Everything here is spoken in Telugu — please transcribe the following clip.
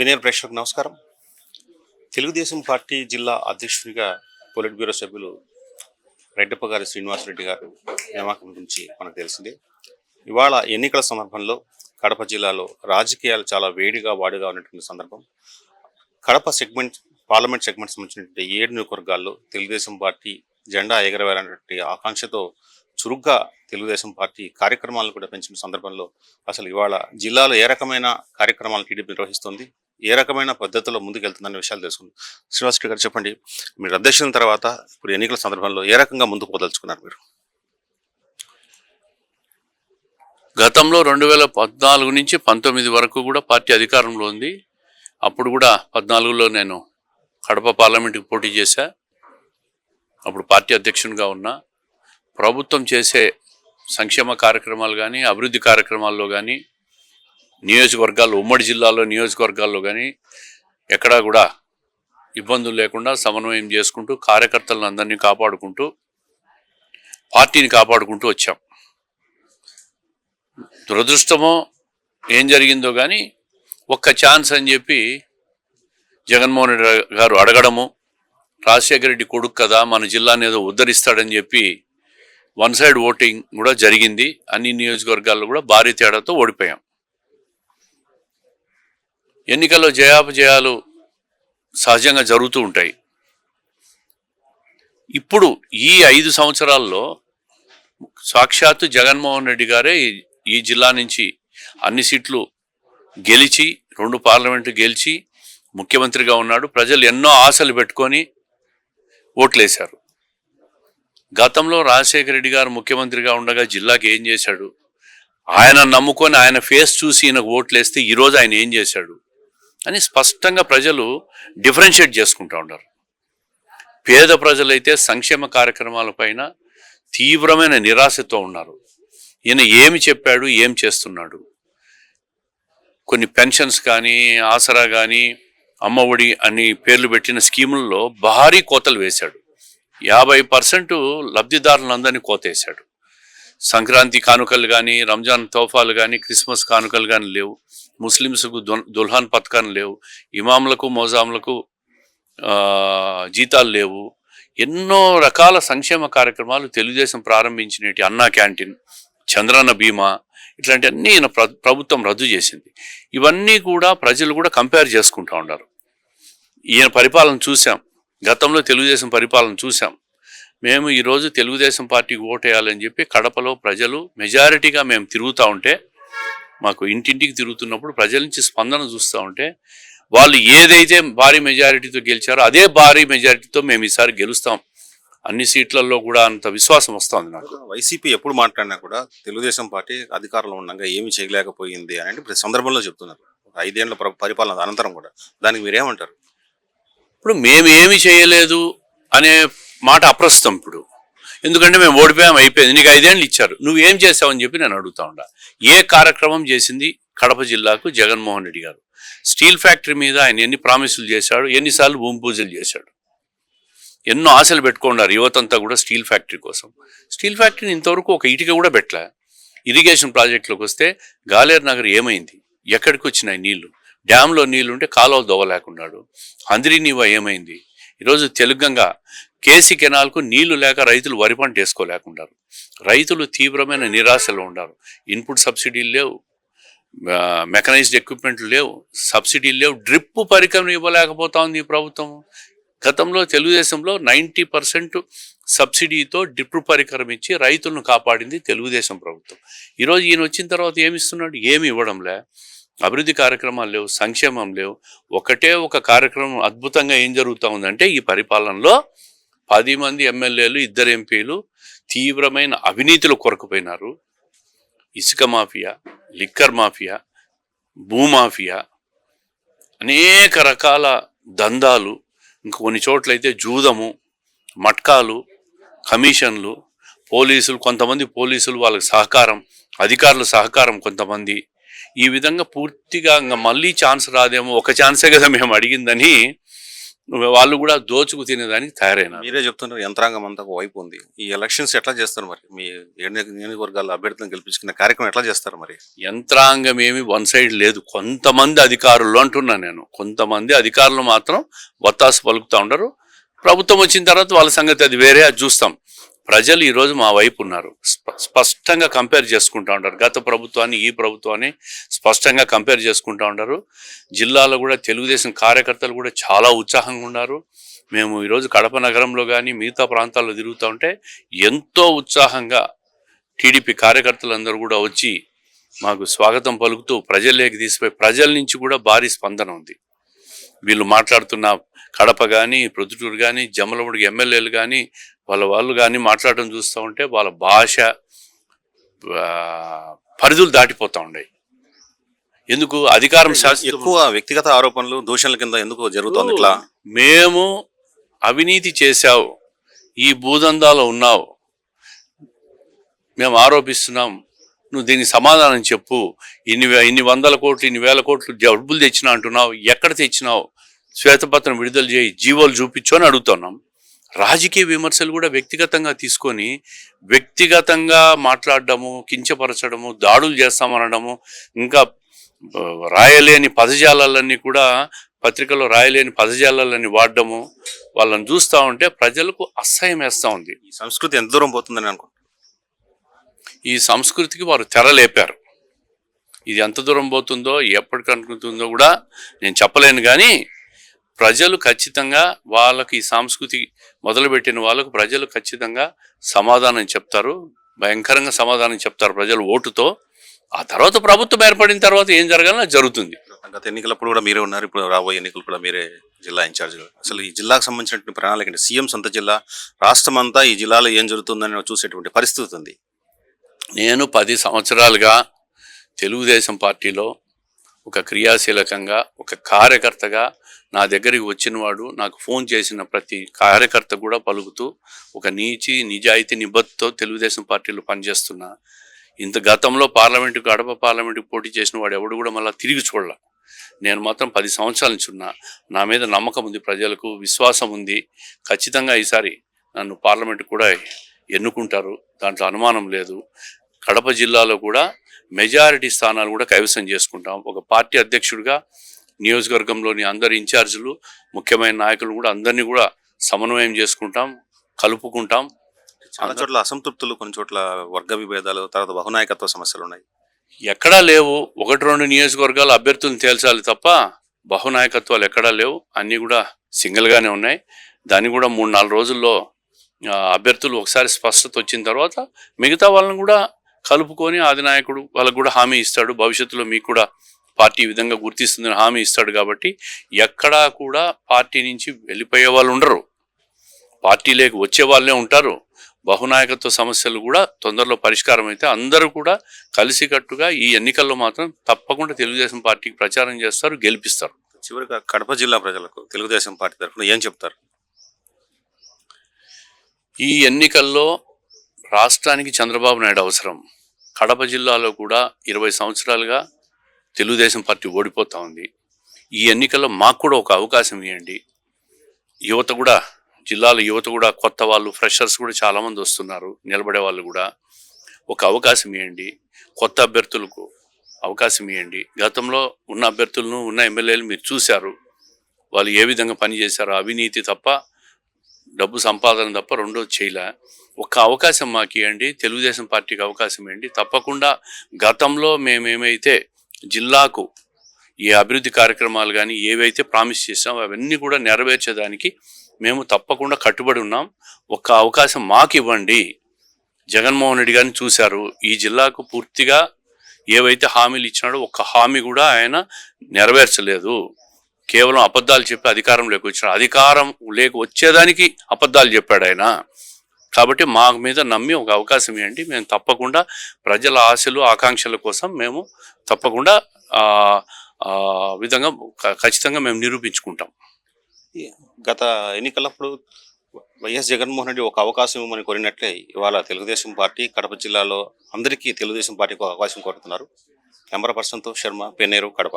పినేరు ప్రేక్షకులకు నమస్కారం. తెలుగుదేశం పార్టీ జిల్లా అధ్యక్షుడిగా పొలిట్ బ్యూరో సభ్యులు రెడ్డప్ప గారి శ్రీనివాసరెడ్డి గారు నియామకం గురించి మనకు తెలిసిందే. ఇవాళ ఎన్నికల సందర్భంలో కడప జిల్లాలో రాజకీయాలు చాలా వేడిగా వాడిగా ఉన్నటువంటి సందర్భం. కడప సెగ్మెంట్ పార్లమెంట్ సెగ్మెంట్ సంబంధించినటువంటి ఏడు నియోజకవర్గాల్లో తెలుగుదేశం పార్టీ జెండా ఎగరవేయాలన్నటువంటి ఆకాంక్షతో చురుగ్గా తెలుగుదేశం పార్టీ కార్యక్రమాలను కూడా పెంచిన సందర్భంలో అసలు ఇవాళ జిల్లాలో ఏ రకమైన కార్యక్రమాలు టీడీపీ నిర్వహిస్తుంది? ఏ రకమైన పద్ధతిలో ముందుకెళ్తుందనే విషయాలు తెలుసుకుంది. శ్రీనివాస్ గారు చెప్పండి. మీరు అధ్యక్షుల తర్వాత ఇప్పుడు ఎన్నికల సందర్భంలో ఏ రకంగా ముందుకు పోదలుచుకున్నారు మీరు? గతంలో రెండు వేల పద్నాలుగు నుంచి పంతొమ్మిది వరకు కూడా పార్టీ అధికారంలో ఉంది. అప్పుడు కూడా పద్నాలుగులో నేను కడప పార్లమెంట్కి పోటీ చేశా. అప్పుడు పార్టీ అధ్యక్షునిగా ఉన్నా. ప్రభుత్వం చేసే సంక్షేమ కార్యక్రమాలు కానీ అభివృద్ధి కార్యక్రమాల్లో కానీ నియోజకవర్గాలు ఉమ్మడి జిల్లాలో నియోజకవర్గాల్లో కానీ ఎక్కడా కూడా ఇబ్బందులు లేకుండా సమన్వయం చేసుకుంటూ కార్యకర్తలను అందరినీ కాపాడుకుంటూ పార్టీని కాపాడుకుంటూ వచ్చాం. దురదృష్టమో ఏం జరిగిందో కానీ ఒక్క ఛాన్స్ అని చెప్పి జగన్మోహన్ రెడ్డి గారు అడగడము రాజశేఖర రెడ్డి కొడుకు కదా మన జిల్లాని ఏదో ఉద్ధరిస్తాడని చెప్పి వన్ సైడ్ ఓటింగ్ కూడా జరిగింది. అన్ని నియోజకవర్గాల్లో కూడా భారీ తేడాతో ఓడిపోయాం. ఎన్నికల్లో జయాపజయాలు సహజంగా జరుగుతూ ఉంటాయి. ఇప్పుడు ఈ ఐదు సంవత్సరాల్లో సాక్షాత్తు జగన్మోహన్ రెడ్డి గారే ఈ- ఈ జిల్లా నుంచి అన్ని సీట్లు గెలిచి రెండు పార్లమెంటు గెలిచి ముఖ్యమంత్రిగా ఉన్నాడు. ప్రజలు ఎన్నో ఆశలు పెట్టుకొని ఓట్లేశారు. గతంలో రాజశేఖర రెడ్డి గారు ముఖ్యమంత్రిగా ఉండగా జిల్లాకి ఏం చేశాడు? ఆయన నమ్ముకొని ఆయన ఫేస్ చూసి ఈయనకు ఓట్లేస్తే ఈరోజు ఆయన ఏం చేశాడు? అని స్పష్టంగా ప్రజలు డిఫరెన్షియేట్ చేసుకుంటూ ఉన్నారు. పేద ప్రజలైతే సంక్షేమ కార్యక్రమాలపైన తీవ్రమైన నిరాశతో ఉన్నారు. ఈయన ఏమి చెప్పాడు ఏం చేస్తున్నాడు? కొన్ని పెన్షన్స్ కానీ ఆసరా కానీ అమ్మఒడి అని పేర్లు పెట్టిన స్కీముల్లో భారీ కోతలు వేశాడు. యాభై పర్సెంట్ లబ్ధిదారులందరినీ కోతేశాడు. సంక్రాంతి కానుకలు కానీ రంజాన్ తోఫాలు కానీ క్రిస్మస్ కానుకలు కానీ లేవు. ముస్లిమ్స్కు దుల్హాన్ పథకాలు లేవు. ఇమాములకు మోజాములకు జీతాలు లేవు. ఎన్నో రకాల సంక్షేమ కార్యక్రమాలు తెలుగుదేశం ప్రారంభించినటి అన్నా క్యాంటీన్ చంద్రన్న బీమా ఇట్లాంటివన్నీ ఈయన ప్రభుత్వం రద్దు చేసింది. ఇవన్నీ కూడా ప్రజలు కూడా కంపేర్ చేసుకుంటూ ఉన్నారు. ఈయన పరిపాలన చూసాం. గతంలో తెలుగుదేశం పరిపాలన చూసాం మేము ఈరోజు తెలుగుదేశం పార్టీకి ఓటేయాలని చెప్పి కడపలో ప్రజలు మెజారిటీగా మేము తిరుగుతూ ఉంటే మాకు ఇంటింటికి తిరుగుతున్నప్పుడు ప్రజల నుంచి స్పందన చూస్తూ ఉంటే వాళ్ళు ఏదైతే భారీ మెజారిటీతో గెలిచారో అదే భారీ మెజారిటీతో మేము ఈసారి గెలుస్తాం. అన్ని సీట్లలో కూడా అంత విశ్వాసం వస్తుంది నాకు. వైసీపీ ఎప్పుడు మాట్లాడినా కూడా తెలుగుదేశం పార్టీ అధికారంలో ఉండగా ఏమి చేయలేకపోయింది అని అంటే ప్రతి సందర్భంలో చెప్తున్నారు. ఒక ఐదేళ్ళ పరిపాలన అనంతరం కూడా. దానికి మీరేమంటారు? ఇప్పుడు మేము ఏమి చేయలేదు అనే మాట అప్రస్తుతం ఇప్పుడు. ఎందుకంటే మేము ఓడిపోయాం అయిపోయింది. నీకు ఐదేళ్ళు ఇచ్చారు. నువ్వు ఏం చేసావని చెప్పి నేను అడుగుతా ఉండా. ఏ కార్యక్రమం చేసింది కడప జిల్లాకు జగన్మోహన్ రెడ్డి గారు. స్టీల్ ఫ్యాక్టరీ మీద ఆయన ఎన్ని ప్రామిసులు చేశాడు ఎన్నిసార్లు భూమి పూజలు చేశాడు. ఎన్నో ఆశలు పెట్టుకున్నారు యువతంతా కూడా స్టీల్ ఫ్యాక్టరీ కోసం. స్టీల్ ఫ్యాక్టరీని ఇంతవరకు ఒక ఇటుక కూడా పెట్టలే. ఇరిగేషన్ ప్రాజెక్టులోకి వస్తే గాలేరు నగర్ ఏమైంది? ఎక్కడికి వచ్చినాయి నీళ్ళు? డ్యాంలో నీళ్ళు ఉంటే కాలువలు దోవలేకున్నాడు. అందరి నీవా ఏమైంది? ఈరోజు తెలుగంగా కేసీ కెనాల్కు నీళ్ళు లేక రైతులు వరి పంట వేసుకోలేకున్నారు. రైతులు తీవ్రమైన నిరాశలో ఉన్నారు. ఇన్పుట్ సబ్సిడీలు లేవు. మెకనైజ్డ్ ఎక్విప్మెంట్లు లేవు. సబ్సిడీలు లేవు. డ్రిప్ పరికరం ఇవ్వలేకపోతా ఉంది ఈ ప్రభుత్వం. గతంలో తెలుగుదేశంలో నైంటీ పర్సెంట్ సబ్సిడీతో డ్రిప్ పరికరం ఇచ్చి రైతులను కాపాడింది తెలుగుదేశం ప్రభుత్వం. ఈరోజు ఈయన వచ్చిన తర్వాత ఏమి ఇస్తున్నాడు ఏమి ఇవ్వడంలే. అభివృద్ధి కార్యక్రమాలు లేవు సంక్షేమం లేవు. ఒకటే ఒక కార్యక్రమం అద్భుతంగా ఏం జరుగుతూ ఉందంటే ఈ పరిపాలనలో పది మంది ఎమ్మెల్యేలు ఇద్దరు ఎంపీలు తీవ్రమైన అవినీతిలో కొరకుపోయినారు. ఇసుక మాఫియా లిక్కర్ మాఫియా భూమాఫియా అనేక రకాల దందాలు ఇంకా కొన్ని చోట్లయితే జూదము మట్కాలు కమిషన్లు పోలీసులు కొంతమంది పోలీసులు వాళ్ళకి సహకారం అధికారుల సహకారం కొంతమంది ఈ విధంగా పూర్తిగా ఇంకా మళ్ళీ ఛాన్స్ రాదేమో ఒక ఛాన్సే కదా మేము అడిగిందని వాళ్ళు కూడా దోచుకు తినేదానికి తయారైనారు. మీరే చెప్తున్నారు యంత్రాంగం అంతా వైపు ఉంది. ఈ ఎలక్షన్స్ ఎట్లా చేస్తారు మరి? మీ నియోజకవర్గాల అభ్యర్థులను గెలిపించుకునే కార్యక్రమం ఎట్లా చేస్తారు మరి? యంత్రాంగం ఏమి వన్ సైడ్ లేదు. కొంతమంది అధికారులు అంటున్నా నేను. కొంతమంది అధికారులు మాత్రం వత్తాసు పలుకుతూ ఉండరు. ప్రభుత్వం వచ్చిన తర్వాత వాళ్ళ సంగతి అది వేరే అది చూస్తాం. ప్రజలు ఈరోజు మా వైపు ఉన్నారు. స్ప- స్పష్టంగా కంపేర్ చేసుకుంటూ ఉంటారు. గత ప్రభుత్వాన్ని ఈ ప్రభుత్వాన్ని స్పష్టంగా కంపేర్ చేసుకుంటూ ఉంటారు. జిల్లాలో కూడా తెలుగుదేశం కార్యకర్తలు కూడా చాలా ఉత్సాహంగా ఉన్నారు. మేము ఈరోజు కడప నగరంలో కానీ మిగతా ప్రాంతాల్లో తిరుగుతూ ఉంటే ఎంతో ఉత్సాహంగా టీడీపీ కార్యకర్తలందరూ కూడా వచ్చి మాకు స్వాగతం పలుకుతూ ప్రజల్లోకి తీసిపోయి ప్రజల నుంచి కూడా భారీ స్పందన ఉంది. వీళ్ళు మాట్లాడుతున్న కడప కానీ ప్రొద్దుటూరు కానీ జమ్మలమూడికి ఎమ్మెల్యేలు కానీ వాళ్ళ వాళ్ళు కానీ మాట్లాడడం చూస్తూ ఉంటే వాళ్ళ భాష పరిధులు దాటిపోతూ ఉన్నాయి ఎందుకు? అధికారం శాస్త్రం ఎక్కువ వ్యక్తిగత ఆరోపణలు దూషణల కింద ఎందుకు జరుగుతోంది ఇట్లా? మేము అవినీతి చేశావు ఈ భూదందాలో ఉన్నావు. మేము ఆరోపిస్తున్నాం నువ్వు దీనికి సమాధానం చెప్పు. ఇన్ని ఇన్ని వందల కోట్లు ఇన్ని వేల కోట్లు డబ్బులు తెచ్చినా అంటున్నావు ఎక్కడ తెచ్చినావు? శ్వేతపత్రం విడుదల చేయి జీవోలు చూపించు అని అడుగుతున్నాం. రాజకీయ విమర్శలు కూడా వ్యక్తిగతంగా తీసుకొని వ్యక్తిగతంగా మాట్లాడడము కించపరచడము దాడులు చేస్తామనడము ఇంకా రాయలేని పదజాలన్నీ కూడా పత్రికలో రాయలేని పదజాలన్నీ వాడడము వాళ్ళని చూస్తూ ఉంటే ప్రజలకు అసహ్యం వేస్తూ ఉంది. ఈ సంస్కృతి ఎంత దూరం పోతుందని అనుకుంటున్నాను ఈ సంస్కృతికి వారు తెరలేపారు. ఇది ఎంత దూరం పోతుందో ఎప్పటికి అనుకుంటుందో కూడా నేను చెప్పలేను కానీ ప్రజలు ఖచ్చితంగా వాళ్ళకి ఈ సంస్కృతి మొదలుపెట్టిన వాళ్ళకు ప్రజలు ఖచ్చితంగా సమాధానం చెప్తారు. భయంకరంగా సమాధానం చెప్తారు ప్రజలు ఓటుతో. ఆ తర్వాత ప్రభుత్వం ఏర్పడిన తర్వాత ఏం జరగాలో జరుగుతుంది. గత ఎన్నికలప్పుడు కూడా మీరే ఉన్నారు. ఇప్పుడు రాబోయే ఎన్నికలు కూడా మీరే జిల్లా ఇన్ఛార్జ్. అసలు ఈ జిల్లాకు సంబంధించినటువంటి ప్రణాళిక అంటే సీఎం సొంత జిల్లా రాష్ట్రం అంతా ఈ జిల్లాలో ఏం జరుగుతుందని చూసేటువంటి పరిస్థితి ఉంది నేను పది సంవత్సరాలుగా తెలుగుదేశం పార్టీలో ఒక క్రియాశీలకంగా ఒక కార్యకర్తగా నా దగ్గరికి వచ్చినవాడు నాకు ఫోన్ చేసిన ప్రతి కార్యకర్త కూడా పలుకుతూ ఒక నీచి నిజాయితీ నిబద్ధతో తెలుగుదేశం పార్టీలో పనిచేస్తున్నా. ఇంత గతంలో పార్లమెంటు గడప పార్లమెంటుకు పోటీ చేసిన వాడు ఎవడు కూడా మళ్ళీ తిరిగి చూడాల. నేను మాత్రం పది సంవత్సరాల నుంచి ఉన్నా. నా మీద నమ్మకం ఉంది ప్రజలకు విశ్వాసం ఉంది. ఖచ్చితంగా ఈసారి నన్ను పార్లమెంటు కూడా ఎన్నుకుంటారు. దాంట్లో అనుమానం లేదు. కడప జిల్లాలో కూడా మెజారిటీ స్థానాలు కూడా కైవసం చేసుకుంటాం. ఒక పార్టీ అధ్యక్షుడిగా నియోజకవర్గంలోని అందరి ఇన్ఛార్జీలు ముఖ్యమైన నాయకులు కూడా అందరినీ కూడా సమన్వయం చేసుకుంటాం కలుపుకుంటాం. చాలా చోట్ల అసంతృప్తులు కొన్ని చోట్ల వర్గ విభేదాలు తర్వాత బహునాయకత్వ సమస్యలు ఉన్నాయి. ఎక్కడా లేవు. ఒకటి రెండు నియోజకవర్గాల అభ్యర్థులను తేల్చాలి తప్ప బహునాయకత్వాలు ఎక్కడా లేవు. అన్నీ కూడా సింగిల్గానే ఉన్నాయి. దాన్ని కూడా మూడు నాలుగు రోజుల్లో అభ్యర్థులు ఒకసారి స్పష్టత వచ్చిన తర్వాత మిగతా వాళ్ళని కూడా కలుపుకొని అధినాయకుడు వాళ్ళకు కూడా హామీ ఇస్తాడు. భవిష్యత్తులో మీకు కూడా పార్టీ ఈ విధంగా గుర్తిస్తుందని హామీ ఇస్తాడు కాబట్టి ఎక్కడా కూడా పార్టీ నుంచి వెళ్ళిపోయే వాళ్ళు ఉండరు. పార్టీలోకి వచ్చే వాళ్ళే ఉంటారు. బహునాయకత్వ సమస్యలు కూడా తొందరలో పరిష్కారం అయితే అందరూ కూడా కలిసికట్టుగా ఈ ఎన్నికల్లో మాత్రం తప్పకుండా తెలుగుదేశం పార్టీకి ప్రచారం చేస్తారు గెలిపిస్తారు. చివరిగా కడప జిల్లా ప్రజలకు తెలుగుదేశం పార్టీ తరఫున ఏం చెప్తారు? ఈ ఎన్నికల్లో రాష్ట్రానికి చంద్రబాబు నాయుడు అవసరం. కడప జిల్లాలో కూడా ఇరవై సంవత్సరాలుగా తెలుగుదేశం పార్టీ ఓడిపోతూ ఉంది. ఈ ఎన్నికల్లో మాకు కూడా ఒక అవకాశం ఇవ్వండి. యువత కూడా జిల్లాలో యువత కూడా కొత్త వాళ్ళు ఫ్రెషర్స్ కూడా చాలామంది వస్తున్నారు నిలబడే వాళ్ళు కూడా. ఒక అవకాశం ఇవ్వండి. కొత్త అభ్యర్థులకు అవకాశం ఇవ్వండి. గతంలో ఉన్న అభ్యర్థులను ఉన్న ఎమ్మెల్యేలు మీరు చూశారు. వాళ్ళు ఏ విధంగా పనిచేశారో అవినీతి తప్ప డబ్బు సంపాదన తప్ప రెండో చేయలే. ఒక్క అవకాశం మాకు ఇవ్వండి. తెలుగుదేశం పార్టీకి అవకాశం ఇవ్వండి. తప్పకుండా గతంలో మేమేమైతే జిల్లాకు ఏ అభివృద్ధి కార్యక్రమాలు కానీ ఏవైతే ప్రామిస్ చేసామో అవన్నీ కూడా నెరవేర్చేదానికి మేము తప్పకుండా కట్టుబడి ఉన్నాం. ఒక్క అవకాశం మాకు ఇవ్వండి. జగన్మోహన్ రెడ్డి గారిని చూశారు. ఈ జిల్లాకు పూర్తిగా ఏవైతే హామీలు ఇచ్చినాడో ఒక్క హామీ కూడా ఆయన నెరవేర్చలేదు. కేవలం అబద్ధాలు చెప్పి అధికారం లేక వచ్చినాడు. అధికారం లేక వచ్చేదానికి అబద్ధాలు చెప్పాడు ఆయన. కాబట్టి మా మీద నమ్మి ఒక అవకాశం ఇవ్వండి. మేము తప్పకుండా ప్రజల ఆశలు ఆకాంక్షల కోసం మేము తప్పకుండా విధంగా ఖచ్చితంగా మేము నిరూపించుకుంటాం. గత ఎన్నికలప్పుడు వైఎస్ జగన్మోహన్ రెడ్డి ఒక అవకాశం ఇవ్వమని కోరినట్లే ఇవాళ తెలుగుదేశం పార్టీ కడప జిల్లాలో అందరికీ తెలుగుదేశం పార్టీకి అవకాశం కోరుతున్నారు. కెమెరా పర్సన్తో శర్మ పెన్నేరు కడప.